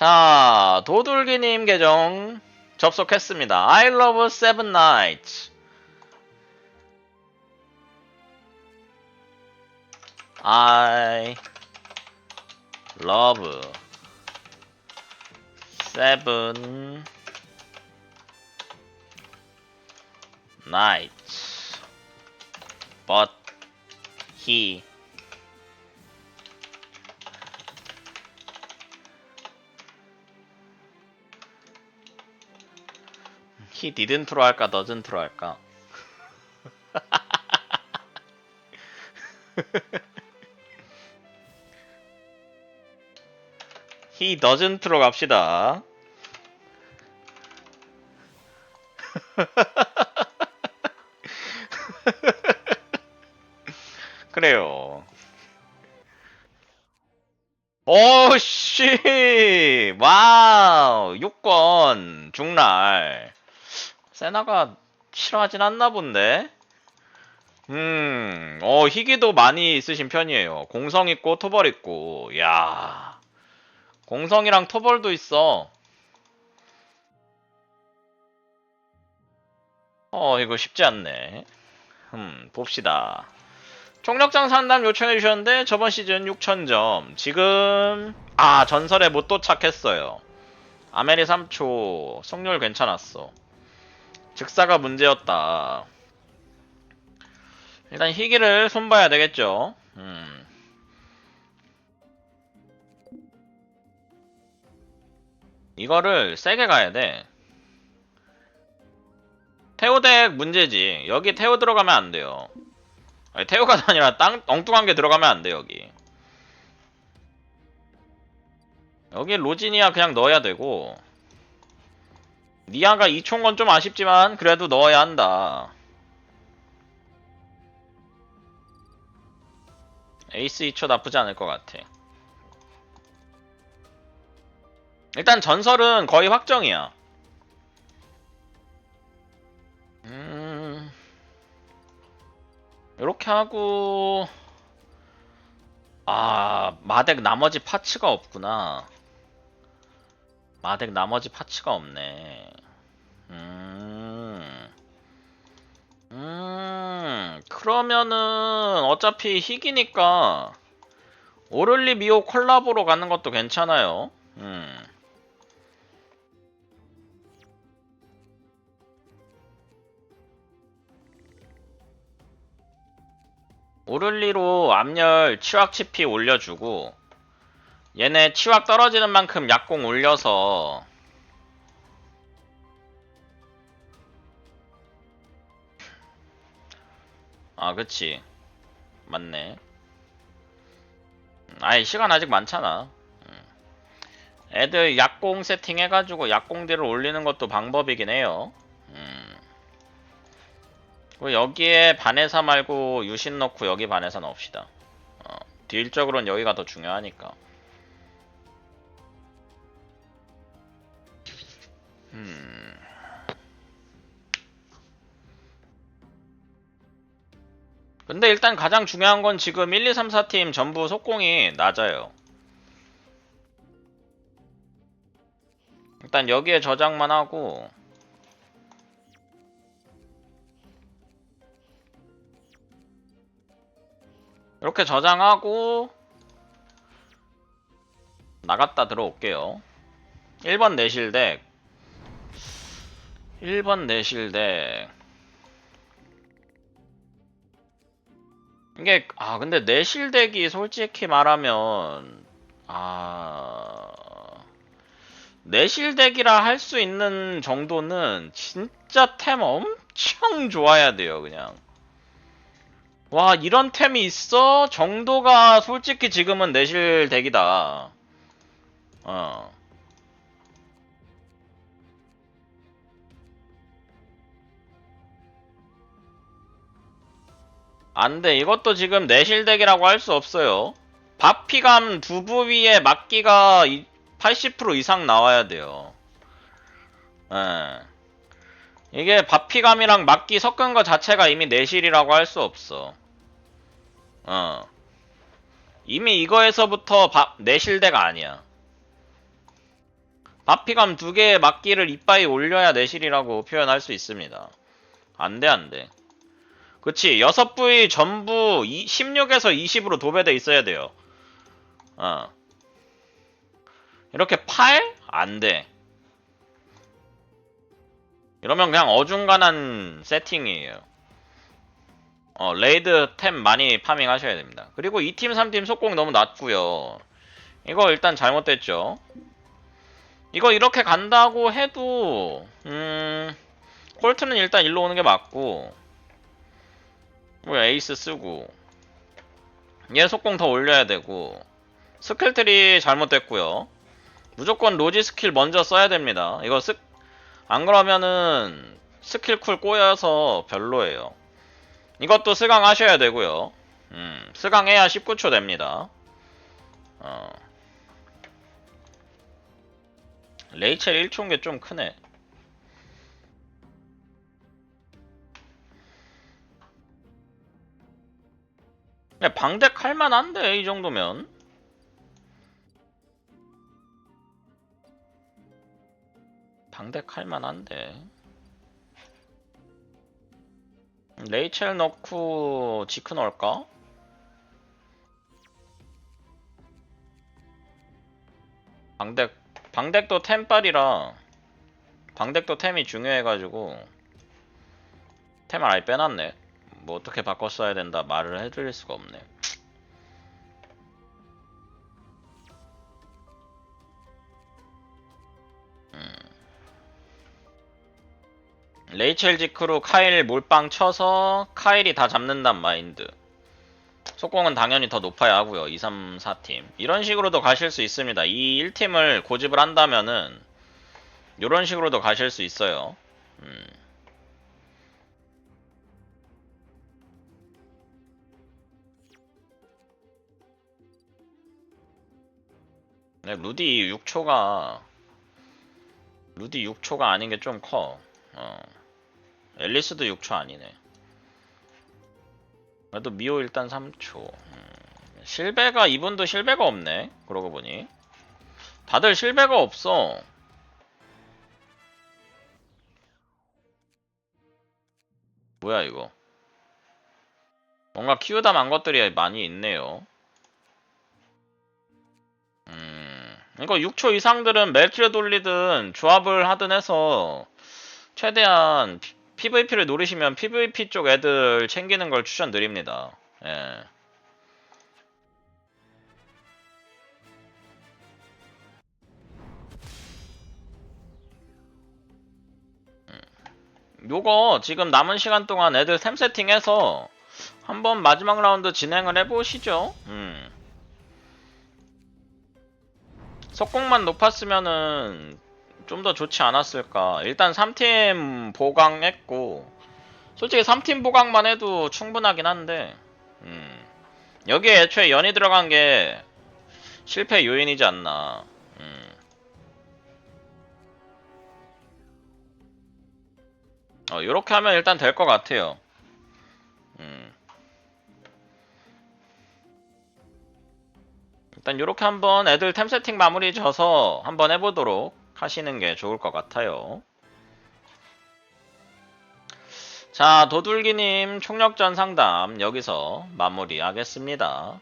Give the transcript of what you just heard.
자, 도돌기님 계정 접속했습니다. I love seven nights. I love seven nights. But he he didn't로 할까 doesn't로 할까? he doesn't로 갑시다. 그래요. 오씨 와우 6권 중날 세나가 싫어하진 않나 본데. 음 어 희귀도 많이 있으신 편이에요. 공성 있고 토벌 있고. 야 공성이랑 토벌도 있어. 어 이거 쉽지 않네. 음 봅시다. 총력장 상담 요청해 주셨는데 저번 시즌 6,000점. 지금 아 전설에 못 도착했어요. 아메리 3초. 성률 괜찮았어 즉사가 문제였다. 일단 희귀를 손봐야 되겠죠. 음. 이거를 세게 가야 돼. 태오덱 문제지. 여기 태오 들어가면 안 돼요. 아니, 태오가 아니라 땅 엉뚱한 게 들어가면 안 돼 여기. 여기 로지니아 그냥 넣어야 되고 니아가 2총 건좀 아쉽지만 그래도 넣어야 한다. 에이스 2초 나쁘지 않을 것 같아. 일단 전설은 거의 확정이야. 음... 이렇게 하고 아 마덱 나머지 파츠가 없구나 마덱 나머지 파츠가 없네. 음, 음 그러면은 어차피 희귀니까 오를리 미오 콜라보로 가는 것도 괜찮아요. 음. 오를리로 암열 치확 치피 올려주고 얘네 치확 떨어지는 만큼 약공 올려서 아 그치 맞네 아이 시간 아직 많잖아 음. 애들 약공 세팅 해가지고 약공들을 올리는 것도 방법이긴 해요 음. 여기에 반해사 말고 유신 넣고 여기 반해사 넣읍시다. 어, 딜적으로는 여기가 더 중요하니까. 음. 근데 일단 가장 중요한 건 지금 1, 2, 3, 4팀 전부 속공이 낮아요. 일단 여기에 저장만 하고 이렇게 저장하고 나갔다 들어올게요. 1번 내실덱 1번 내실덱 이게 아 근데 내실덱이 솔직히 말하면 아 내실덱이라 할 수 있는 정도는 진짜 템 엄청 좋아야 돼요 그냥 와 이런 템이 있어? 정도가 솔직히 지금은 내실 덱이다. 어. 안돼 이것도 지금 내실 덱이라고 할 수 없어요. 바피감 두 부 위에 막기가 80% 이상 나와야 돼요. 예. 이게 바피감이랑 막기 섞은 거 자체가 이미 내실이라고 할 수 없어. 어. 이미 이거에서부터 바, 내실대가 아니야. 바피감 두 개의 막기를 이빠이 올려야 내실이라고 표현할 수 있습니다. 안 돼, 안 돼. 그치, 여섯 부위 전부 16에서 20으로 도배돼 있어야 돼요. 어. 이렇게 8? 안 돼. 이러면 그냥 어중간한 세팅이에요. 어, 레이드 템 많이 파밍 하셔야 됩니다. 그리고 2팀, 3팀 속공 너무 낮고요 이거 일단 잘못됐죠. 이거 이렇게 간다고 해도, 음, 콜트는 일단 일로 오는 게 맞고, 뭐 에이스 쓰고, 얘 속공 더 올려야 되고, 스킬 트리 잘못됐고요 무조건 로지 스킬 먼저 써야 됩니다. 이거 스, 안 그러면은 스킬 쿨 꼬여서 별로예요. 이것도 스강 하셔야 되고요. 음, 스강해야 19초 됩니다. 어. 레이첼 1초인 게 좀 크네. 야, 방덱 할만한데, 이 정도면. 방덱 할만한데. 레이첼 넣고 지크 넣을까? 방덱 방덱도 템빨이라 방덱도 템이 중요해가지고 템을 아예 빼놨네 뭐 어떻게 바꿔 써야 된다 말을 해드릴 수가 없네 음. 레이첼 지크로 카일 몰빵 쳐서 카일이 다 잡는단 마인드 속공은 당연히 더 높아야 하고요. 2, 3, 4팀. 이런 식으로도 가실 수 있습니다. 이 1팀을 고집을 한다면은 이런 식으로도 가실 수 있어요. 음. 네, 루디 6초가 루디 6초가 아닌 게 좀 커. 어. 앨리스도 6초 아니네. 그래도 미호 일단 3초. 음, 실베가 이분도 실베가 없네. 그러고 보니 다들 실베가 없어. 뭐야 이거? 뭔가 키우다 만 것들이 많이 있네요. 이거 6초 이상들은 멜트를 돌리든 조합을 하든 해서 최대한 PVP를 노리시면 PVP 쪽 애들 챙기는 걸 추천드립니다. 예. 음. 요거 지금 남은 시간 동안 애들 템 세팅해서 한번 마지막 라운드 진행을 해보시죠. 음. 속공만 높았으면은 좀 더 좋지 않았을까. 일단 3팀 보강했고, 솔직히 3팀 보강만 해도 충분하긴 한데, 음, 여기에 애초에 연이 들어간 게 실패 요인이지 않나. 음. 어, 요렇게 하면 일단 될 것 같아요. 음. 일단 요렇게 한번 애들 템 세팅 마무리 져서 한번 해보도록 하시는 게 좋을 것 같아요. 자, 도둘기님 총력전 상담 여기서 마무리하겠습니다.